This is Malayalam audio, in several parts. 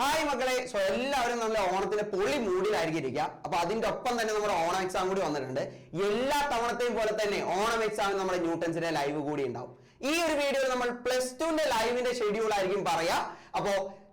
ഹായ് മക്കളെ. സോ എല്ലാവരും നമ്മൾ ഓണത്തിന്റെ പൊളി മൂഡിലായിരിക്കും ഇരിക്കുക അപ്പൊ അതിന്റെ ഒപ്പം തന്നെ നമ്മുടെ ഓണം എക്സാം കൂടി വന്നിട്ടുണ്ട്. എല്ലാ തവണത്തെയും പോലെ തന്നെ ഓണം എക്സാം നമ്മുടെ ന്യൂട്ടൻസിന്റെ ലൈവ് കൂടി ഉണ്ടാവും. ഈ ഒരു വീഡിയോയിൽ നമ്മൾ പ്ലസ് ടുവിന്റെ ലൈവിന്റെ ഷെഡ്യൂൾ ആയിരിക്കും പറയാ. അപ്പോ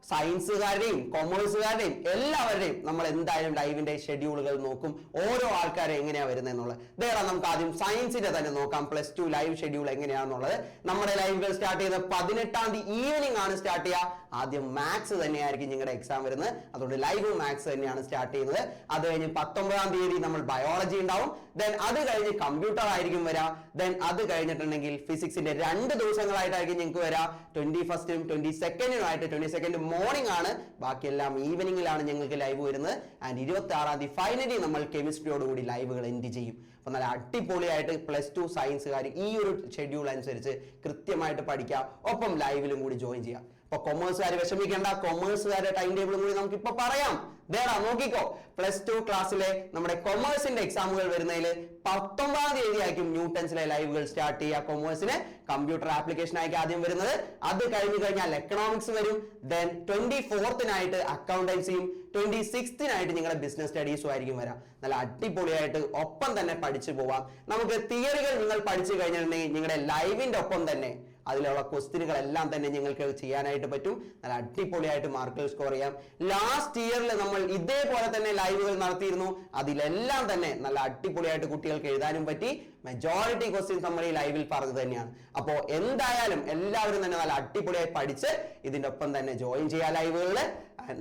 സയൻസുകാരുടെയും കൊമേഴ്സുകാരുടെയും എല്ലാവരുടെയും നമ്മൾ എന്തായാലും ലൈവിന്റെ ഷെഡ്യൂളുകൾ നോക്കും. ഓരോ ആൾക്കാരെ എങ്ങനെയാണ് വരുന്നത് എന്നുള്ളത്. വേറെ നമുക്ക് ആദ്യം സയൻസിന്റെ തന്നെ നോക്കാം. പ്ലസ് ടു ലൈവ് ഷെഡ്യൂൾ എങ്ങനെയാണെന്നുള്ളത്. നമ്മുടെ ലൈവുകൾ സ്റ്റാർട്ട് ചെയ്യുന്നത് പതിനെട്ടാം തീയതി ഈവനിങ് ആണ് സ്റ്റാർട്ട് ചെയ്യുക. ആദ്യം മാത്സ് തന്നെയായിരിക്കും നിങ്ങളുടെ എക്സാം വരുന്നത്. അതുകൊണ്ട് ലൈവ് മാത്സ് തന്നെയാണ് സ്റ്റാർട്ട് ചെയ്യുന്നത്. അത് കഴിഞ്ഞ് പത്തൊമ്പതാം തീയതി നമ്മൾ ബയോളജി ഉണ്ടാവും. ദെൻ അത് കഴിഞ്ഞ് കമ്പ്യൂട്ടർ ആയിരിക്കും വരാം. ദെൻ അത് കഴിഞ്ഞിട്ടുണ്ടെങ്കിൽ ഫിസിക്സിന്റെ രണ്ട് ദിവസങ്ങളായിട്ടായിരിക്കും നിങ്ങൾക്ക് വരാം. ട്വന്റി ഫസ്റ്റും ട്വന്റി സെക്കൻഡിനുമായിട്ട് ട്വന്റി സെക്കൻഡ് മോർണിംഗ് ആണ്. ബാക്കിയെല്ലാം ഈവനിങ്ങിലാണ് ഞങ്ങൾക്ക് ലൈവ് വരുന്നത്. ആൻഡ് ഇരുപത്തി ആറാം തീയതി ഫൈനലി നമ്മൾ കെമിസ്ട്രിയോട് കൂടി ലൈവുകൾ എൻഡ് ചെയ്യും. അപ്പൊ നല്ല അടിപൊളിയായിട്ട് പ്ലസ് ടു സയൻസുകാർ ഈ ഒരു ഷെഡ്യൂൾ അനുസരിച്ച് കൃത്യമായിട്ട് പഠിക്കാം. ഒപ്പം ലൈവിലും കൂടി ജോയിൻ ചെയ്യാം. അപ്പൊ കൊമേഴ്സുകാർ വിഷമിക്കേണ്ട. കൊമേഴ്സുകാരുടെ ടൈം ടേബിളും കൂടി നമുക്ക് ഇപ്പൊ പറയാം. ദേടാ നോക്കിക്കോ. പ്ലസ് ടു ക്ലാസ്സിലെ നമ്മുടെ കൊമേഴ്സിന്റെ എക്സാമുകൾ വരുന്നതിൽ പത്തൊമ്പതാം തീയതി ആയിരിക്കും ന്യൂട്ടൻസിലെ ലൈവുകൾ സ്റ്റാർട്ട് ചെയ്യുക. കൊമേഴ്സിന് കമ്പ്യൂട്ടർ ആപ്ലിക്കേഷൻ ആയിരിക്കും ആദ്യം വരുന്നത്. അത് കഴിഞ്ഞു കഴിഞ്ഞാൽ എക്കണോമിക്സ് വരും. ദെൻ ട്വന്റി ഫോർത്തിനായിട്ട് അക്കൗണ്ടൻസിയും ട്വന്റി സിക്സ്തിനായിട്ട് നിങ്ങളുടെ ബിസിനസ് സ്റ്റഡീസും ആയിരിക്കും വരാം. നല്ല അടിപൊളിയായിട്ട് ഒപ്പം തന്നെ പഠിച്ചു പോവാം. നമുക്ക് തിയറികൾ നിങ്ങൾ പഠിച്ചു കഴിഞ്ഞിട്ടുണ്ടെങ്കിൽ നിങ്ങളുടെ ലൈവിന്റെ ഒപ്പം തന്നെ അതിലുള്ള ക്വസ്റ്റ്യനുകളെല്ലാം തന്നെ നിങ്ങൾക്ക് ചെയ്യാനായിട്ട് പറ്റും. നല്ല അടിപൊളിയായിട്ട് മാർക്കുകൾ സ്കോർ ചെയ്യാം. ലാസ്റ്റ് ഇയറിൽ നമ്മൾ ഇതേപോലെ തന്നെ ലൈവുകൾ നടത്തിയിരുന്നു. അതിലെല്ലാം തന്നെ നല്ല അടിപൊളിയായിട്ട് കുട്ടികൾക്ക് എഴുതാനും പറ്റി. മെജോറിറ്റി ക്വസ്റ്റ്യൻസ് നമ്മൾ ഈ ലൈവിൽ പറഞ്ഞത് തന്നെയാണ്. അപ്പോൾ എന്തായാലും എല്ലാവരും തന്നെ നല്ല അടിപൊളിയായി പഠിച്ച് ഇതിന്റെ ഒപ്പം തന്നെ ജോയിൻ ചെയ്യാം ലൈവുകളിൽ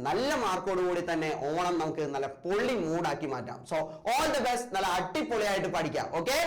നല്ല മാർക്കോട് കൂടി തന്നെ ഓണം നമുക്ക് നല്ല പൊള്ളി മൂഡാക്കി മാറ്റാം. സോ ഓൾ ദി ബെസ്റ്റ് നല്ല അടിപൊളിയായിട്ട് പഠിക്കാം. ഓക്കെ